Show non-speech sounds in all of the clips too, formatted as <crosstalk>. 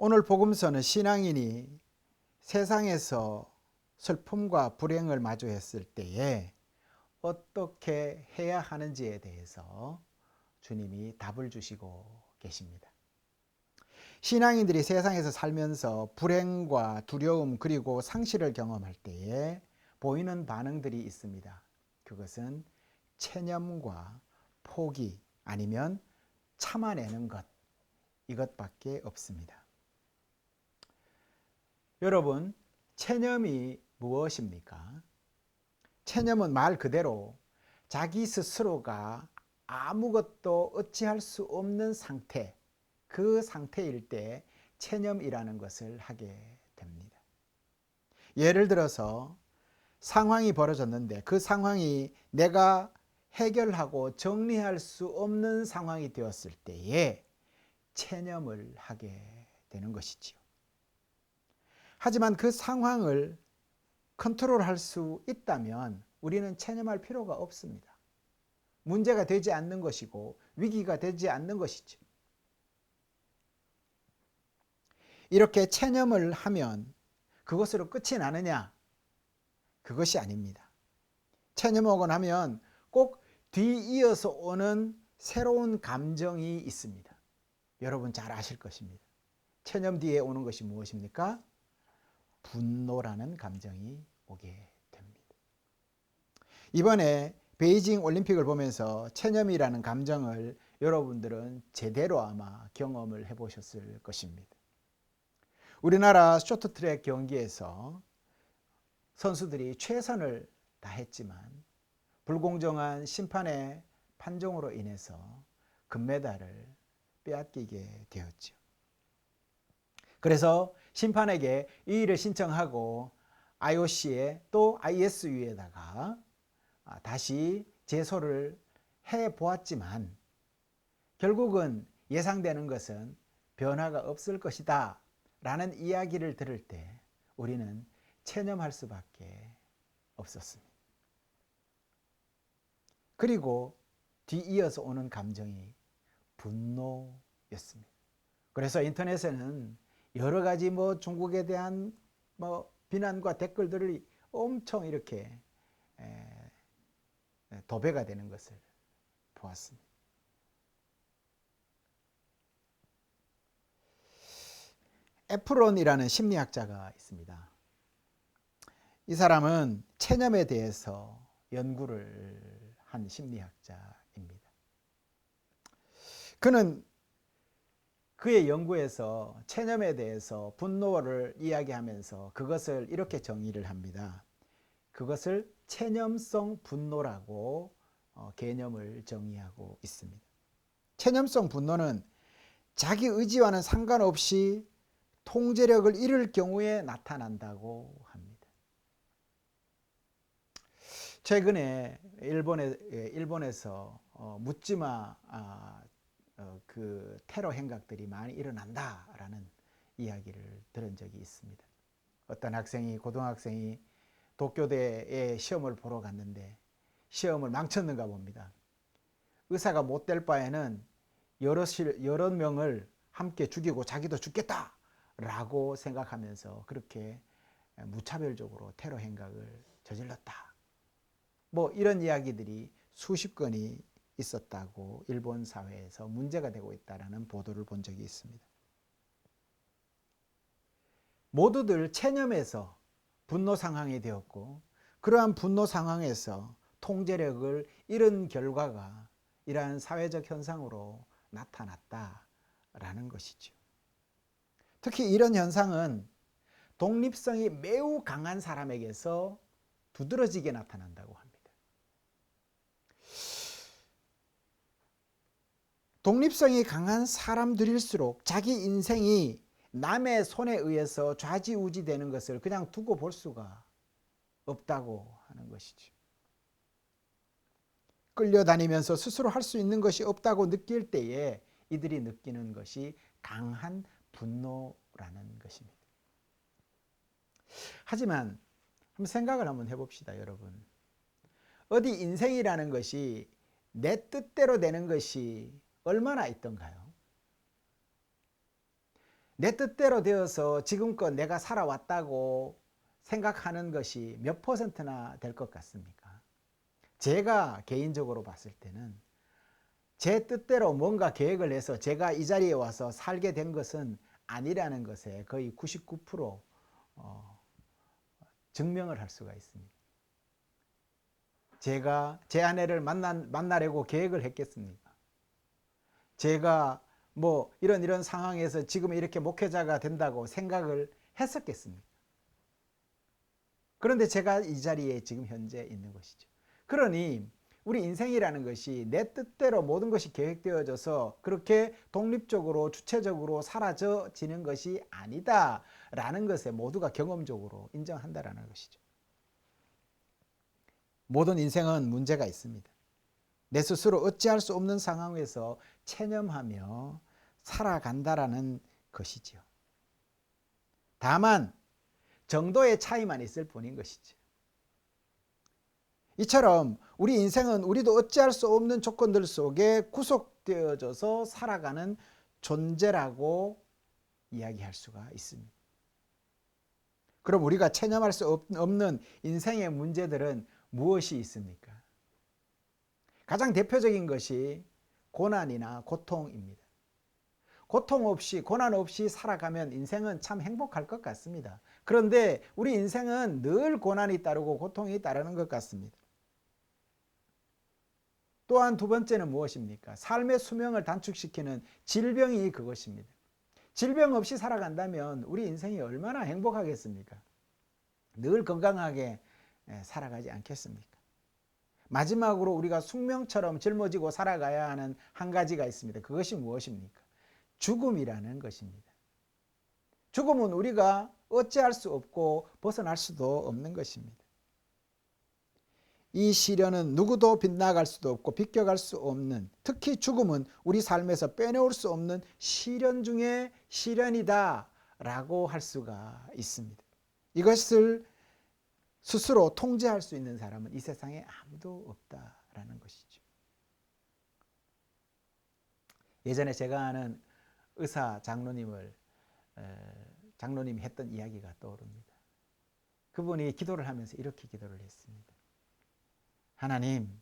오늘 복음서는 신앙인이 세상에서 슬픔과 불행을 마주했을 때에 어떻게 해야 하는지에 대해서 주님이 답을 주시고 계십니다. 신앙인들이 세상에서 살면서 불행과 두려움 그리고 상실을 경험할 때에 보이는 반응들이 있습니다. 그것은 체념과 포기 아니면 참아내는 것 이것밖에 없습니다. 여러분, 체념이 무엇입니까? 체념은 말 그대로 자기 스스로가 아무것도 어찌할 수 없는 상태, 그 상태일 때 체념이라는 것을 하게 됩니다. 예를 들어서 상황이 벌어졌는데 그 상황이 내가 해결하고 정리할 수 없는 상황이 되었을 때에 체념을 하게 되는 것이지요. 하지만 그 상황을 컨트롤할 수 있다면 우리는 체념할 필요가 없습니다. 문제가 되지 않는 것이고 위기가 되지 않는 것이죠. 이렇게 체념을 하면 그것으로 끝이 나느냐? 그것이 아닙니다. 체념하고 나면 꼭 뒤이어서 오는 새로운 감정이 있습니다. 여러분 잘 아실 것입니다. 체념 뒤에 오는 것이 무엇입니까? 분노라는 감정이 오게 됩니다. 이번에 베이징 올림픽을 보면서 체념이라는 감정을 여러분들은 제대로 아마 경험을 해보셨을 것입니다. 우리나라 쇼트트랙 경기에서 선수들이 최선을 다했지만 불공정한 심판의 판정으로 인해서 금메달을 빼앗기게 되었죠. 그래서 심판에게 이의를 신청하고 IOC에 또 ISU에다가 아, 다시 제소를 해 보았지만 결국은 예상되는 것은 변화가 없을 것이다 라는 이야기를 들을 때 우리는 체념할 수밖에 없었습니다. 그리고 뒤이어서 오는 감정이 분노였습니다. 그래서 인터넷에는 여러 가지 뭐 중국에 대한 뭐 비난과 댓글들이 엄청 이렇게 도배가 되는 것을 보았습니다. 에프론이라는 심리학자가 있습니다. 이 사람은 체념에 대해서 연구를 한 심리학자입니다. 그는 그의 연구에서 체념에 대해서 분노를 이야기하면서 그것을 이렇게 정의를 합니다. 그것을 체념성 분노라고 어, 개념을 정의하고 있습니다. 체념성 분노는 자기 의지와는 상관없이 통제력을 잃을 경우에 나타난다고 합니다. 최근에 일본에, 예, 일본에서 어, 묻지마 아, 어, 그 테러 행각들이 많이 일어난다라는 이야기를 들은 적이 있습니다. 어떤 학생이 고등학생이 도쿄대에 시험을 보러 갔는데 시험을 망쳤는가 봅니다. 의사가 못 될 바에는 여러, 여러 명을 함께 죽이고 자기도 죽겠다 라고 생각하면서 그렇게 무차별적으로 테러 행각을 저질렀다. 뭐 이런 이야기들이 수십 건이 있었다고 일본 사회에서 문제가 되고 있다는 보도를 본 적이 있습니다. 모두들 체념에서 분노 상황이 되었고 그러한 분노 상황에서 통제력을 잃은 결과가 이러한 사회적 현상으로 나타났다라는 것이죠. 특히 이런 현상은 독립성이 매우 강한 사람에게서 두드러지게 나타난다고 합니다. 독립성이 강한 사람들일수록 자기 인생이 남의 손에 의해서 좌지우지 되는 것을 그냥 두고 볼 수가 없다고 하는 것이죠. 끌려다니면서 스스로 할 수 있는 것이 없다고 느낄 때에 이들이 느끼는 것이 강한 분노라는 것입니다. 하지만 한번 생각을 한번 해봅시다, 여러분. 어디 인생이라는 것이 내 뜻대로 되는 것이 얼마나 있던가요? 내 뜻대로 되어서 지금껏 내가 살아왔다고 생각하는 것이 몇 퍼센트나 될 것 같습니까? 제가 개인적으로 봤을 때는 제 뜻대로 뭔가 계획을 해서 제가 이 자리에 와서 살게 된 것은 아니라는 것에 거의 99% 어, 증명을 할 수가 있습니다. 제가 제 아내를 만나, 만나려고 계획을 했겠습니까? 제가 뭐 이런 이런 상황에서 지금 이렇게 목회자가 된다고 생각을 했었겠습니까? 그런데 제가 이 자리에 지금 현재 있는 것이죠. 그러니 우리 인생이라는 것이 내 뜻대로 모든 것이 계획되어져서 그렇게 독립적으로 주체적으로 사라져지는 것이 아니다라는 것에 모두가 경험적으로 인정한다라는 것이죠. 모든 인생은 문제가 있습니다. 내 스스로 어찌할 수 없는 상황에서 체념하며 살아간다라는 것이지요. 다만 정도의 차이만 있을 뿐인 것이죠. 이처럼 우리 인생은 우리도 어찌할 수 없는 조건들 속에 구속되어져서 살아가는 존재라고 이야기할 수가 있습니다. 그럼 우리가 체념할 수 없는 인생의 문제들은 무엇이 있습니까? 가장 대표적인 것이 고난이나 고통입니다. 고통 없이, 고난 없이 살아가면 인생은 참 행복할 것 같습니다. 그런데 우리 인생은 늘 고난이 따르고 고통이 따르는 것 같습니다. 또한 두 번째는 무엇입니까? 삶의 수명을 단축시키는 질병이 그것입니다. 질병 없이 살아간다면 우리 인생이 얼마나 행복하겠습니까? 늘 건강하게 살아가지 않겠습니까? 마지막으로 우리가 숙명처럼 짊어지고 살아가야 하는 한 가지가 있습니다. 그것이 무엇입니까? 죽음이라는 것입니다. 죽음은 우리가 어찌할 수 없고 벗어날 수도 없는 것입니다. 이 시련은 누구도 빗나갈 수도 없고 비껴갈 수 없는 특히 죽음은 우리 삶에서 빼놓을 수 없는 시련 중에 시련이다 라고 할 수가 있습니다. 이것을 스스로 통제할 수 있는 사람은 이 세상에 아무도 없다라는 것이죠. 예전에 제가 아는 의사 장로님을 장로님이 했던 이야기가 떠오릅니다. 그분이 기도를 하면서 이렇게 기도를 했습니다. 하나님,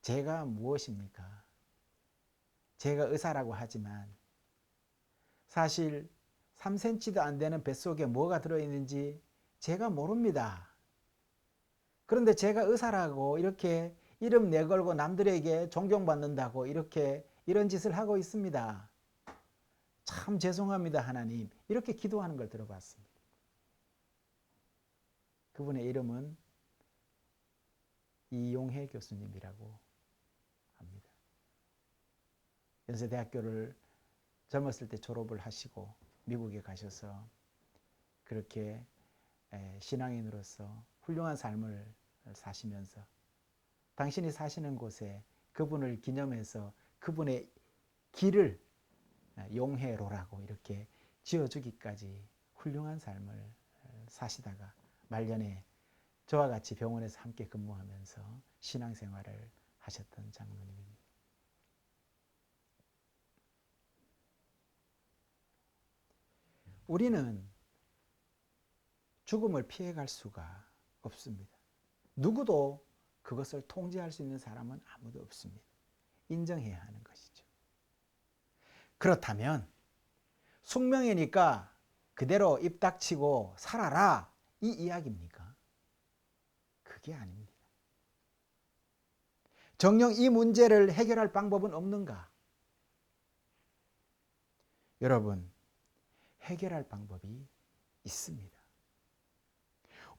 제가 무엇입니까? 제가 의사라고 하지만 사실 3cm도 안 되는 뱃속에 뭐가 들어있는지 제가 모릅니다. 그런데 제가 의사라고 이렇게 이름 내걸고 남들에게 존경받는다고 이렇게 이런 짓을 하고 있습니다. 참 죄송합니다, 하나님. 이렇게 기도하는 걸 들어봤습니다. 그분의 이름은 이용해 교수님이라고 합니다. 연세대학교를 젊었을 때 졸업을 하시고 미국에 가셔서 그렇게 신앙인으로서 훌륭한 삶을 사시면서 당신이 사시는 곳에 그분을 기념해서 그분의 길을 용해로라고 이렇게 지어주기까지 훌륭한 삶을 사시다가 말년에 저와 같이 병원에서 함께 근무하면서 신앙생활을 하셨던 장로님입니다. 우리는 죽음을 피해갈 수가 없습니다. 누구도 그것을 통제할 수 있는 사람은 아무도 없습니다. 인정해야 하는 것이죠. 그렇다면 숙명이니까 그대로 입 닥치고 살아라 이 이야기입니까? 그게 아닙니다. 정녕 이 문제를 해결할 방법은 없는가? 여러분, 해결할 방법이 있습니다.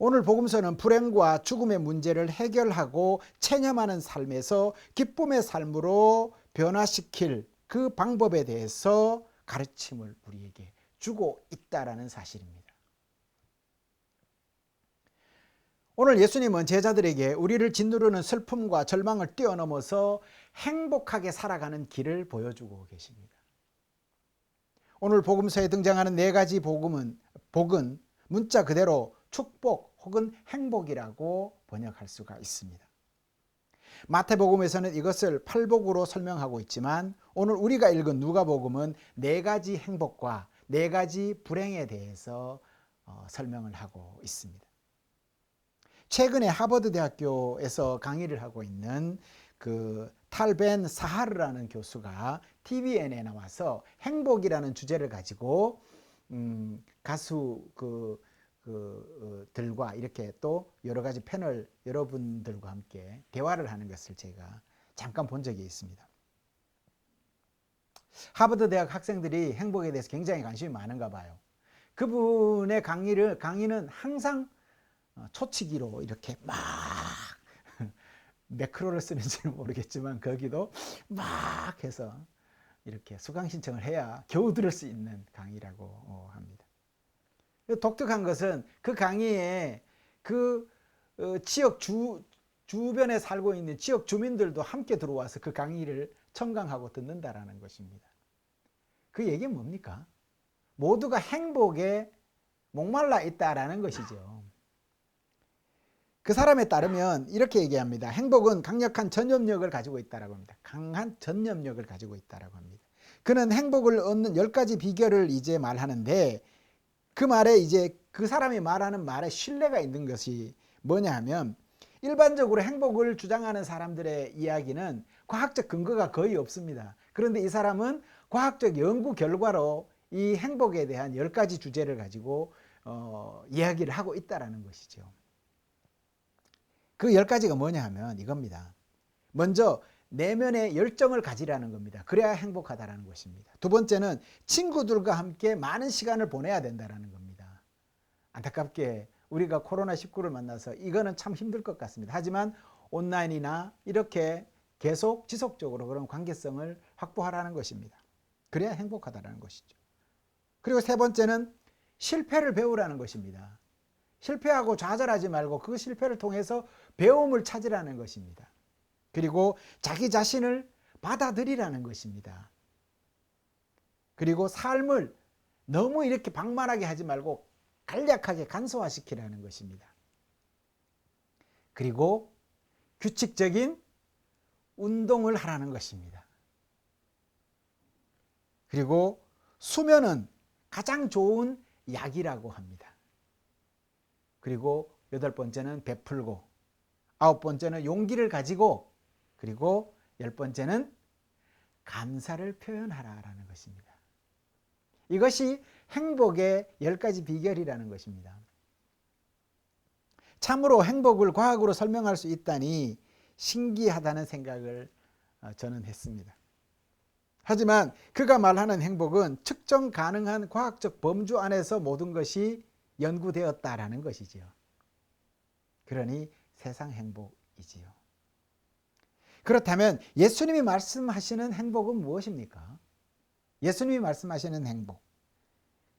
오늘 복음서는 불행과 죽음의 문제를 해결하고 체념하는 삶에서 기쁨의 삶으로 변화시킬 그 방법에 대해서 가르침을 우리에게 주고 있다라는 사실입니다. 오늘 예수님은 제자들에게 우리를 짓누르는 슬픔과 절망을 뛰어넘어서 행복하게 살아가는 길을 보여주고 계십니다. 오늘 복음서에 등장하는 네 가지 복음은 복은 문자 그대로 축복 혹은 행복이라고 번역할 수가 있습니다. 마태복음에서는 이것을 팔복으로 설명하고 있지만 오늘 우리가 읽은 누가복음은 네 가지 행복과 네 가지 불행에 대해서 어, 설명을 하고 있습니다. 최근에 하버드 대학교에서 강의를 하고 있는 그 탈벤 사하르라는 교수가 TVN에 나와서 행복이라는 주제를 가지고 음, 가수 그, 그 어, 들과 이렇게 또 여러 가지 패널 여러분들과 함께 대화를 하는 것을 제가 잠깐 본 적이 있습니다. 하버드 대학 학생들이 행복에 대해서 굉장히 관심이 많은가 봐요. 그분의 강의를 강의는 항상 어, 초치기로 이렇게 막 <laughs> 매크로를 쓰는지는 모르겠지만 거기도 막 해서 이렇게 수강 신청을 해야 겨우 들을 수 있는 강의라고 어, 합니다. 독특한 것은 그 강의에 그 어, 지역 주 주변에 살고 있는 지역 주민들도 함께 들어와서 그 강의를 청강하고 듣는다라는 것입니다. 그 얘기는 뭡니까? 모두가 행복에 목말라 있다라는 것이죠. 그 사람에 따르면 이렇게 얘기합니다. 행복은 강력한 전염력을 가지고 있다라고 합니다. 강한 전염력을 가지고 있다라고 합니다. 그는 행복을 얻는 열 가지 비결을 이제 말하는데 그 말에 이제 그 사람이 말하는 말에 신뢰가 있는 것이 뭐냐 하면 일반적으로 행복을 주장하는 사람들의 이야기는 과학적 근거가 거의 없습니다. 그런데 이 사람은 과학적 연구 결과로 이 행복에 대한 열 가지 주제를 가지고 어, 이야기를 하고 있다라는 것이죠. 그 열 가지가 뭐냐 하면 이겁니다. 먼저 내면의 열정을 가지라는 겁니다. 그래야 행복하다라는 것입니다. 두 번째는 친구들과 함께 많은 시간을 보내야 된다라는 겁니다. 안타깝게 우리가 코로나19를 만나서 이거는 참 힘들 것 같습니다. 하지만 온라인이나 이렇게 계속 지속적으로 그런 관계성을 확보하라는 것입니다. 그래야 행복하다라는 것이죠. 그리고 세 번째는 실패를 배우라는 것입니다. 실패하고 좌절하지 말고 그 실패를 통해서 배움을 찾으라는 것입니다. 그리고 자기 자신을 받아들이라는 것입니다. 그리고 삶을 너무 이렇게 방만하게 하지 말고 간략하게 간소화시키라는 것입니다. 그리고 규칙적인 운동을 하라는 것입니다. 그리고 수면은 가장 좋은 약이라고 합니다. 그리고 여덟 번째는 베풀고 아홉 번째는 용기를 가지고 그리고 열 번째는 감사를 표현하라라는 것입니다. 이것이 행복의 열 가지 비결이라는 것입니다. 참으로 행복을 과학으로 설명할 수 있다니 신기하다는 생각을 어, 저는 했습니다. 하지만 그가 말하는 행복은 측정 가능한 과학적 범주 안에서 모든 것이 연구되었다라는 것이지요. 그러니 세상 행복이지요. 그렇다면 예수님이 말씀하시는 행복은 무엇입니까? 예수님이 말씀하시는 행복.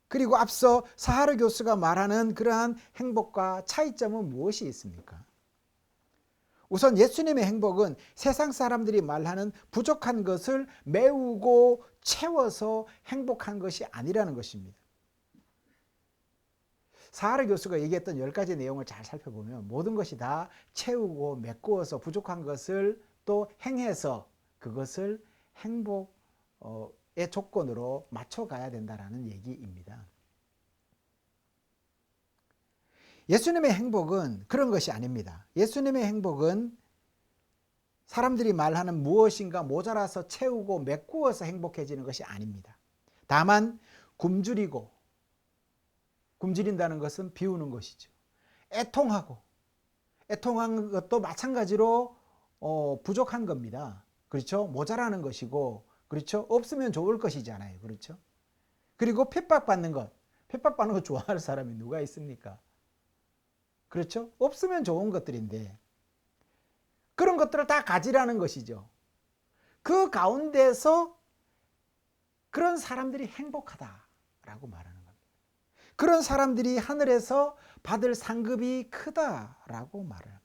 그리고 앞서 사하르 교수가 말하는 그러한 행복과 차이점은 무엇이 있습니까? 우선 예수님의 행복은 세상 사람들이 말하는 부족한 것을 메우고 채워서 행복한 것이 아니라는 것입니다. 사하르 교수가 얘기했던 열 가지 내용을 잘 살펴보면 모든 것이 다 채우고 메꾸어서 부족한 것을 또 행해서 그것을 행복의 조건으로 맞춰가야 된다라는 얘기입니다. 예수님의 행복은 그런 것이 아닙니다. 예수님의 행복은 사람들이 말하는 무엇인가 모자라서 채우고 메꾸어서 행복해지는 것이 아닙니다. 다만 굶주리고 굶주린다는 것은 비우는 것이죠. 애통하고 애통한 것도 마찬가지로 어, 부족한 겁니다. 그렇죠? 모자라는 것이고 그렇죠? 없으면 좋을 것이잖아요. 그렇죠? 그리고 핍박받는 것. 핍박받는 거 좋아할 사람이 누가 있습니까? 그렇죠? 없으면 좋은 것들인데 그런 것들을 다 가지라는 것이죠. 그 가운데서 그런 사람들이 행복하다라고 말하는 겁니다. 그런 사람들이 하늘에서 받을 상급이 크다라고 말을.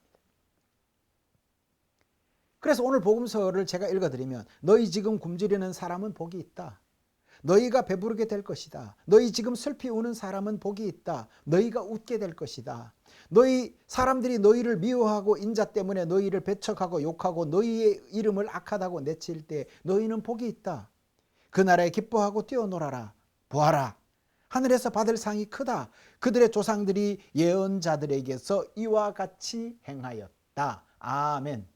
그래서 오늘 복음서를 제가 읽어드리면 너희 지금 굶주리는 사람은 복이 있다. 너희가 배부르게 될 것이다. 너희 지금 슬피 우는 사람은 복이 있다. 너희가 웃게 될 것이다. 너희 사람들이 너희를 미워하고 인자 때문에 너희를 배척하고 욕하고 너희의 이름을 악하다고 내칠 때 너희는 복이 있다. 그날에 기뻐하고 뛰어놀아라. 보아라. 하늘에서 받을 상이 크다. 그들의 조상들이 예언자들에게서 이와 같이 행하였다. 아멘.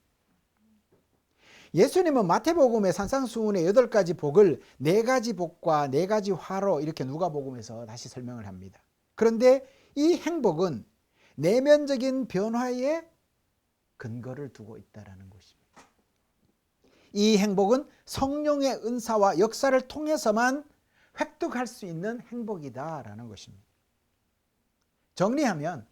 예수님은 마태복음의 산상수훈의 여덟 가지 복을 네 가지 복과 네 가지 화로 이렇게 누가복음에서 다시 설명을 합니다. 그런데 이 행복은 내면적인 변화에 근거를 두고 있다라는 것입니다. 이 행복은 성령의 은사와 역사를 통해서만 획득할 수 있는 행복이다라는 것입니다. 정리하면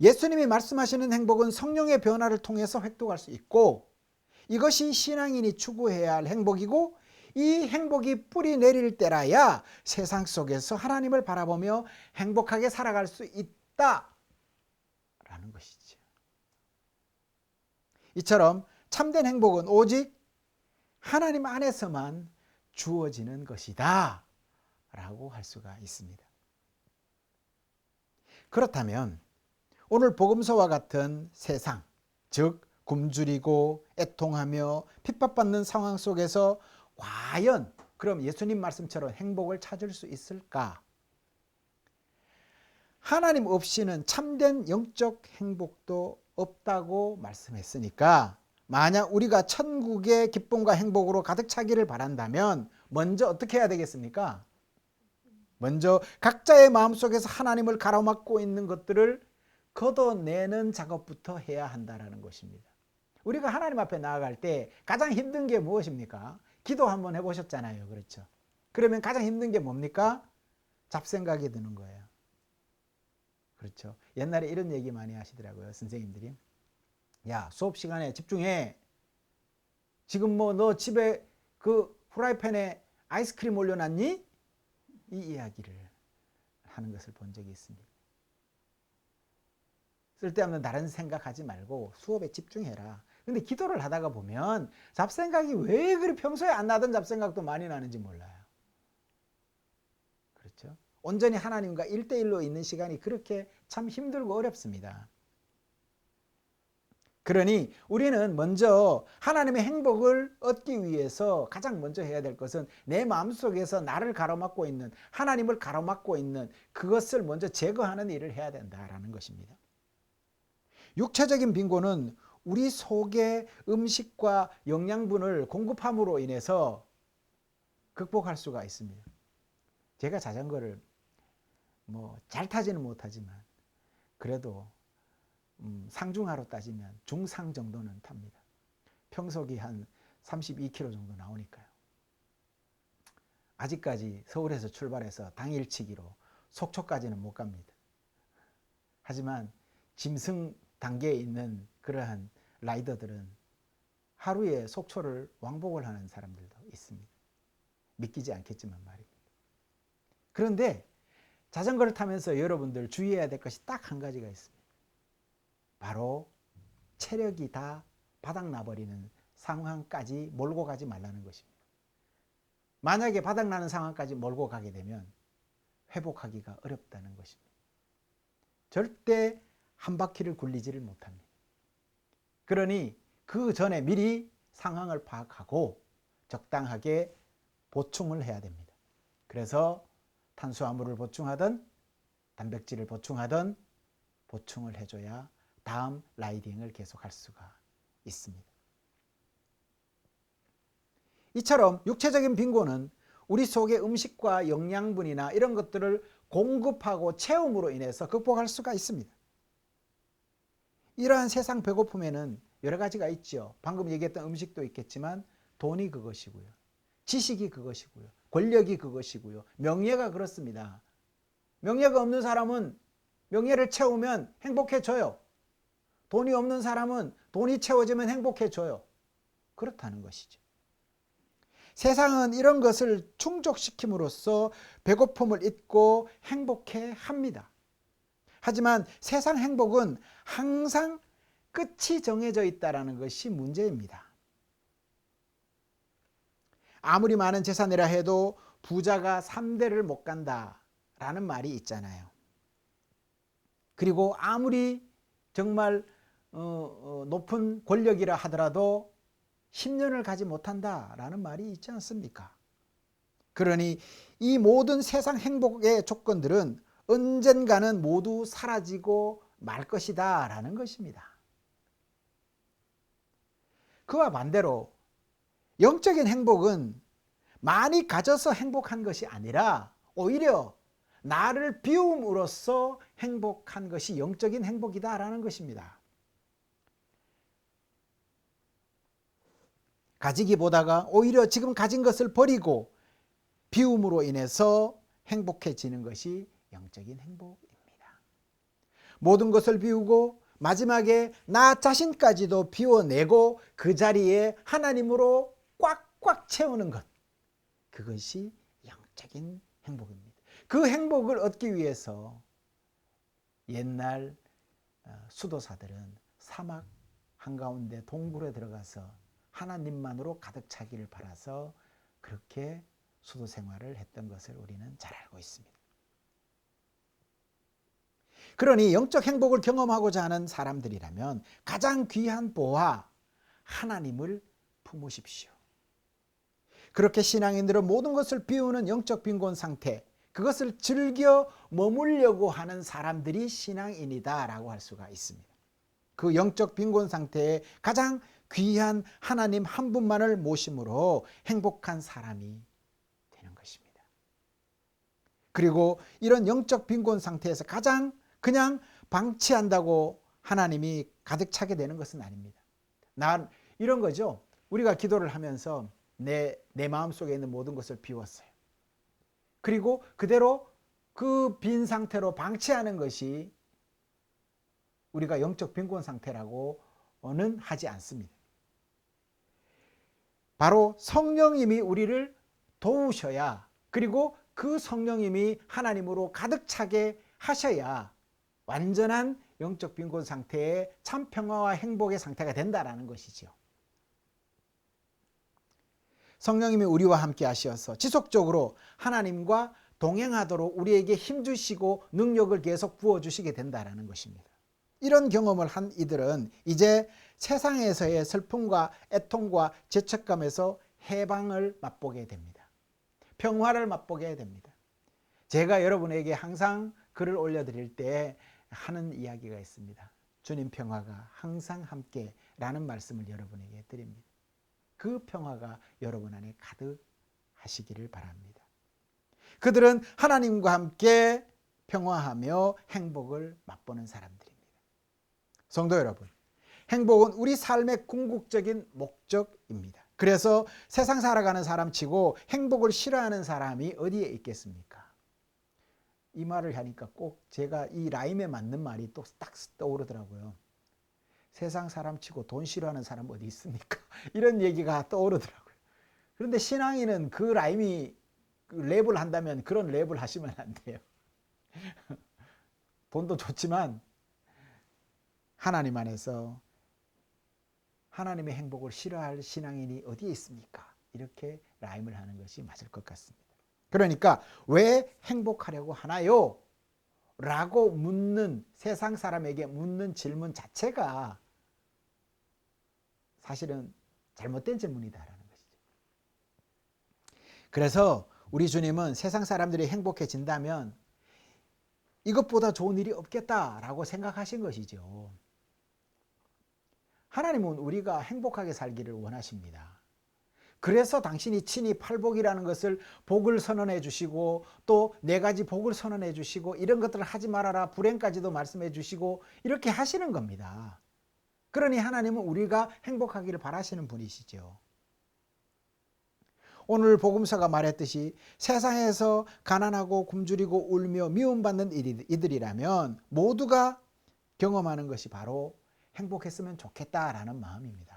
예수님이 말씀하시는 행복은 성령의 변화를 통해서 획득할 수 있고 이것이 신앙인이 추구해야 할 행복이고 이 행복이 뿌리 내릴 때라야 세상 속에서 하나님을 바라보며 행복하게 살아갈 수 있다라는 것이죠. 이처럼 참된 행복은 오직 하나님 안에서만 주어지는 것이다 라고 할 수가 있습니다. 그렇다면 오늘 복음서와 같은 세상, 즉 굶주리고 애통하며 핍박받는 상황 속에서 과연 그럼 예수님 말씀처럼 행복을 찾을 수 있을까? 하나님 없이는 참된 영적 행복도 없다고 말씀했으니까 만약 우리가 천국의 기쁨과 행복으로 가득 차기를 바란다면 먼저 어떻게 해야 되겠습니까? 먼저 각자의 마음속에서 하나님을 가로막고 있는 것들을 걷어내는 작업부터 해야 한다라는 것입니다. 우리가 하나님 앞에 나아갈 때 가장 힘든 게 무엇입니까? 기도 한번 해보셨잖아요. 그렇죠? 그러면 가장 힘든 게 뭡니까? 잡생각이 드는 거예요. 그렇죠? 옛날에 이런 얘기 많이 하시더라고요. 선생님들이. 야, 수업 시간에 집중해. 지금 뭐 너 집에 그 프라이팬에 아이스크림 올려놨니? 이 이야기를 하는 것을 본 적이 있습니다. 쓸데없는 다른 생각하지 말고 수업에 집중해라. 근데 기도를 하다가 보면 잡생각이 왜 그리 평소에 안 나던 잡생각도 많이 나는지 몰라요. 그렇죠? 온전히 하나님과 일대일로 있는 시간이 그렇게 참 힘들고 어렵습니다. 그러니 우리는 먼저 하나님의 행복을 얻기 위해서 가장 먼저 해야 될 것은 내 마음속에서 나를 가로막고 있는 하나님을 가로막고 있는 그것을 먼저 제거하는 일을 해야 된다라는 것입니다. 육체적인 빈곤은 우리 속에 음식과 영양분을 공급함으로 인해서 극복할 수가 있습니다. 제가 자전거를 뭐 잘 타지는 못하지만 그래도 음, 상중하로 따지면 중상 정도는 탑니다. 평속이 한 32km 정도 나오니까요. 아직까지 서울에서 출발해서 당일치기로 속초까지는 못 갑니다. 하지만 짐승 단계에 있는 그러한 라이더들은 하루에 속초를 왕복을 하는 사람들도 있습니다. 믿기지 않겠지만 말입니다. 그런데 자전거를 타면서 여러분들 주의해야 될 것이 딱 한 가지가 있습니다. 바로 체력이 다 바닥나버리는 상황까지 몰고 가지 말라는 것입니다. 만약에 바닥나는 상황까지 몰고 가게 되면 회복하기가 어렵다는 것입니다. 절대 한 바퀴를 굴리지를 못합니다. 그러니 그 전에 미리 상황을 파악하고 적당하게 보충을 해야 됩니다. 그래서 탄수화물을 보충하든 단백질을 보충하든 보충을 해줘야 다음 라이딩을 계속할 수가 있습니다. 이처럼 육체적인 빈곤은 우리 속의 음식과 영양분이나 이런 것들을 공급하고 채움으로 인해서 극복할 수가 있습니다. 이러한 세상 배고픔에는 여러 가지가 있죠. 방금 얘기했던 음식도 있겠지만 돈이 그것이고요. 지식이 그것이고요. 권력이 그것이고요. 명예가 그렇습니다. 명예가 없는 사람은 명예를 채우면 행복해져요. 돈이 없는 사람은 돈이 채워지면 행복해져요. 그렇다는 것이죠. 세상은 이런 것을 충족시킴으로써 배고픔을 잊고 행복해 합니다. 하지만 세상 행복은 항상 끝이 정해져 있다는 것이 문제입니다. 아무리 많은 재산이라 해도 부자가 3대를 못 간다라는 말이 있잖아요. 그리고 아무리 정말 어, 어, 높은 권력이라 하더라도 10년을 가지 못한다라는 말이 있지 않습니까? 그러니 이 모든 세상 행복의 조건들은 언젠가는 모두 사라지고 말 것이다 라는 것입니다. 그와 반대로 영적인 행복은 많이 가져서 행복한 것이 아니라 오히려 나를 비움으로써 행복한 것이 영적인 행복이다 라는 것입니다. 가지기보다가 오히려 지금 가진 것을 버리고 비움으로 인해서 행복해지는 것이 영적인 행복입니다. 모든 것을 비우고 마지막에 나 자신까지도 비워내고 그 자리에 하나님으로 꽉꽉 채우는 것. 그것이 영적인 행복입니다. 그 행복을 얻기 위해서 옛날 어, 수도사들은 사막 한가운데 동굴에 들어가서 하나님만으로 가득 차기를 바라서 그렇게 수도 생활을 했던 것을 우리는 잘 알고 있습니다. 그러니 영적 행복을 경험하고자 하는 사람들이라면 가장 귀한 보화 하나님을 품으십시오. 그렇게 신앙인들은 모든 것을 비우는 영적 빈곤 상태, 그것을 즐겨 머물려고 하는 사람들이 신앙인이다라고 할 수가 있습니다. 그 영적 빈곤 상태에 가장 귀한 하나님 한 분만을 모심으로 행복한 사람이 되는 것입니다. 그리고 이런 영적 빈곤 상태에서 가장 그냥 방치한다고 하나님이 가득 차게 되는 것은 아닙니다. 난 이런 거죠. 우리가 기도를 하면서 내, 내 마음 속에 있는 모든 것을 비웠어요. 그리고 그대로 그 빈 상태로 방치하는 것이 우리가 영적 빈곤 상태라고는 하지 않습니다. 바로 성령님이 우리를 도우셔야 그리고 그 성령님이 하나님으로 가득 차게 하셔야 완전한 영적 빈곤 상태의 참 평화와 행복의 상태가 된다라는 것이죠. 성령님이 우리와 함께 하셔서 지속적으로 하나님과 동행하도록 우리에게 힘 주시고 능력을 계속 부어 주시게 된다라는 것입니다. 이런 경험을 한 이들은 이제 세상에서의 슬픔과 애통과 죄책감에서 해방을 맛보게 됩니다. 평화를 맛보게 됩니다. 제가 여러분에게 항상 글을 올려드릴 때 하는 이야기가 있습니다. 주님 평화가 항상 함께 라는 말씀을 여러분에게 드립니다. 그 평화가 여러분 안에 가득하시기를 바랍니다. 그들은 하나님과 함께 평화하며 행복을 맛보는 사람들입니다. 성도 여러분, 행복은 우리 삶의 궁극적인 목적입니다. 그래서 세상 살아가는 사람 치고 행복을 싫어하는 사람이 어디에 있겠습니까? 이 말을 하니까 꼭 제가 이 라임에 맞는 말이 또 딱 떠오르더라고요. 세상 사람 치고 돈 싫어하는 사람 어디 있습니까? <laughs> 이런 얘기가 떠오르더라고요. 그런데 신앙인은 그 라임이 그 랩을 한다면 그런 랩을 하시면 안 돼요. <laughs> 돈도 좋지만 하나님 안에서 하나님의 행복을 싫어할 신앙인이 어디에 있습니까? 이렇게 라임을 하는 것이 맞을 것 같습니다. 그러니까 왜 행복하려고 하나요? 라고 묻는 세상 사람에게 묻는 질문 자체가 사실은 잘못된 질문이다라는 것이죠. 그래서 우리 주님은 세상 사람들이 행복해진다면 이것보다 좋은 일이 없겠다라고 생각하신 것이죠. 하나님은 우리가 행복하게 살기를 원하십니다. 그래서 당신이 친히 팔복이라는 것을 복을 선언해 주시고 또 네 가지 복을 선언해 주시고 이런 것들을 하지 말아라 불행까지도 말씀해 주시고 이렇게 하시는 겁니다. 그러니 하나님은 우리가 행복하기를 바라시는 분이시죠. 오늘 복음서가 말했듯이 세상에서 가난하고 굶주리고 울며 미움받는 이들이라면 모두가 경험하는 것이 바로 행복했으면 좋겠다라는 마음입니다.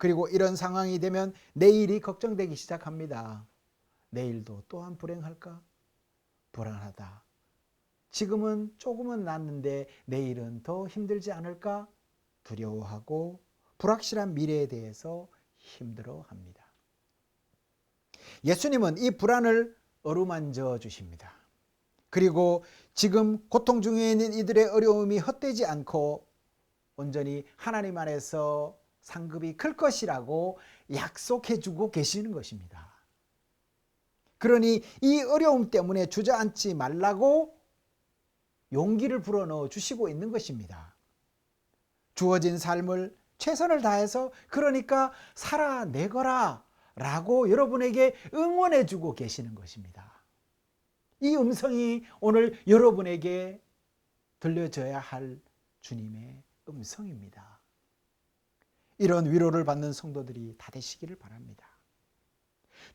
그리고 이런 상황이 되면 내일이 걱정되기 시작합니다. 내일도 또한 불행할까? 불안하다. 지금은 조금은 낫는데 내일은 더 힘들지 않을까? 두려워하고 불확실한 미래에 대해서 힘들어 합니다. 예수님은 이 불안을 어루만져 주십니다. 그리고 지금 고통 중에 있는 이들의 어려움이 헛되지 않고 온전히 하나님 안에서 상급이 클 것이라고 약속해 주고 계시는 것입니다. 그러니 이 어려움 때문에 주저앉지 말라고 용기를 불어넣어 주시고 있는 것입니다. 주어진 삶을 최선을 다해서 그러니까 살아내거라 라고 여러분에게 응원해 주고 계시는 것입니다. 이 음성이 오늘 여러분에게 들려져야 할 주님의 음성입니다. 이런 위로를 받는 성도들이 다 되시기를 바랍니다.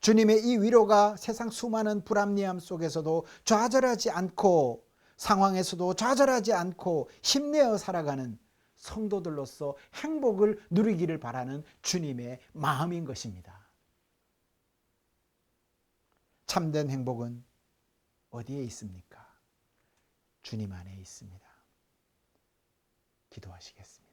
주님의 이 위로가 세상 수많은 불합리함 속에서도 좌절하지 않고 상황에서도 좌절하지 않고 힘내어 살아가는 성도들로서 행복을 누리기를 바라는 주님의 마음인 것입니다. 참된 행복은 어디에 있습니까? 주님 안에 있습니다. 기도하시겠습니다.